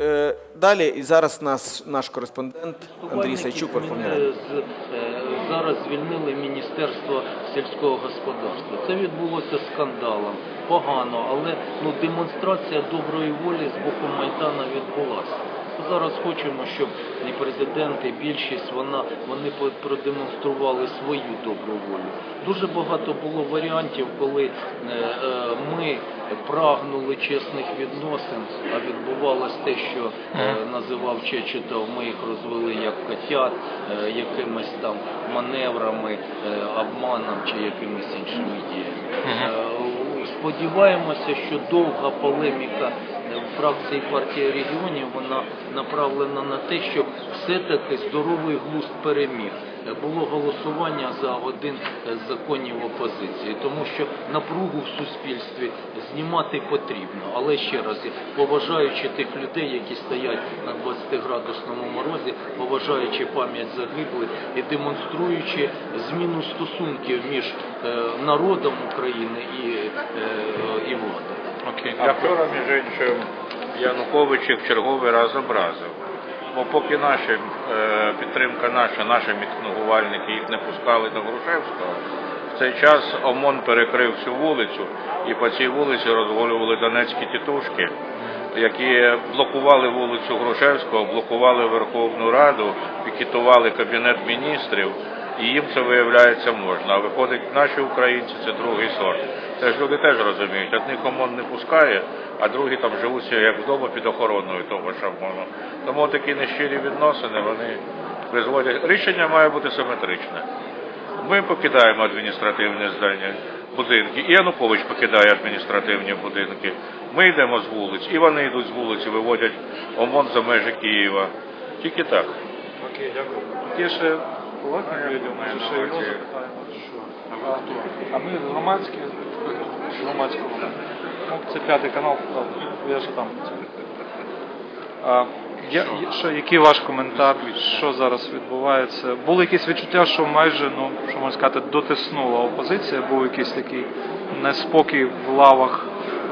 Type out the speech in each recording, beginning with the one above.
Е, Далі і зараз нас наш кореспондент Андрій Сайчук. Звільнили з- е, зараз звільнили Міністерство сільського господарства. Це відбулося скандалом. Погано, але ну демонстрація доброї волі з боку Майдана відбулася. Зараз хочемо, щоб і президент, і більшість вона вони продемонстрували свою добру волю. Дуже багато було варіантів, коли е, е, ми прагнули чесних відносин, а відбувалось те, що е, називав Чечетов, ми їх розвели як котят, е, якимись там маневрами, е, обманом чи якимись іншими діями. Е, Сподіваємося, що довга полеміка фракції партії регіонів вона направлена на те, щоб все-таки здоровий глузд переміг. Було голосування за один з законів опозиції, тому що напругу в суспільстві знімати потрібно. Але ще раз, поважаючи тих людей, які стоять на 20-градусному морозі, поважаючи пам'ять загиблих і демонструючи зміну стосунків між е, народом України і, е, і владою. А вчора, між іншим, Янукович їх черговий раз образив. Бо поки наші, е, підтримка наша, наші мітингувальники їх не пускали до Грушевського, в цей час ОМОН перекрив всю вулицю і по цій вулиці розгулювали донецькі тітушки, які блокували вулицю Грушевського, блокували Верховну Раду, пікетували Кабінет міністрів. І їм це виявляється можна. А виходить, наші українці це другий сорт. Це ж люди теж розуміють. Одних ОМОН не пускає, а другі там живуть як вдома під охороною того ж ОМОНу. Тому такі нещирі відносини вони призводять. Рішення має бути симетричне. Ми покидаємо адміністративні здання, будинки, і Янукович покидає адміністративні будинки. Ми йдемо з вулиць, і вони йдуть з вулиці, виводять ОМОН за межі Києва. Тільки так. окей, дякую. Є ще колеги, я чи ще його запитаємо? Що? А, а ми громадські, з громадського. Ну, це п'ятий канал. Я ж там. А, я, що, який ваш коментар? Що зараз відбувається? Було якісь відчуття, що майже, ну, що можна сказати, дотиснула опозиція, був якийсь такий неспокій в лавах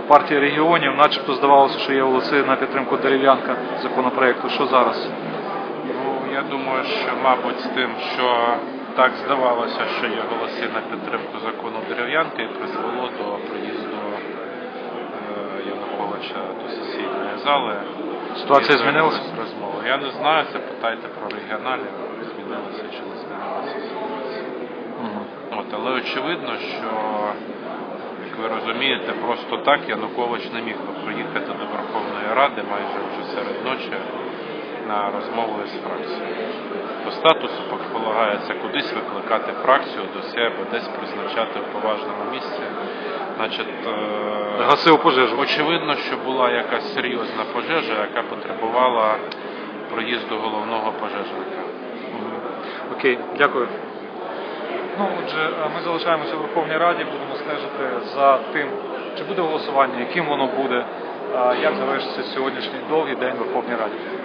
партії регіонів, начебто здавалося, що є голоси на підтримку дерев'янка законопроекту. Що зараз? Думаю, що, мабуть, з тим, що так здавалося, що є голоси на підтримку закону дерев'янки, призвело до приїзду е, Януковича до сесійної зали. Ситуація І змінилася? Розмова. Я не знаю, запитайте про регіоналів, змінилася чи не змінилася ситуація. От, але очевидно, що, як ви розумієте, просто так Янукович не міг би приїхати до Верховної Ради майже вже серед ночі на розмову з фракцією. Статусу полагається кудись викликати фракцію до себе, десь призначати в поважному місці. Значить, е, Гасив пожежу. очевидно, що була якась серйозна пожежа, яка потребувала проїзду головного пожежника. Окей, дякую. Ну, отже, ми залишаємося в Верховній Раді, будемо стежити за тим, чи буде голосування, яким воно буде, як завершиться сьогоднішній довгий день в Верховній Раді.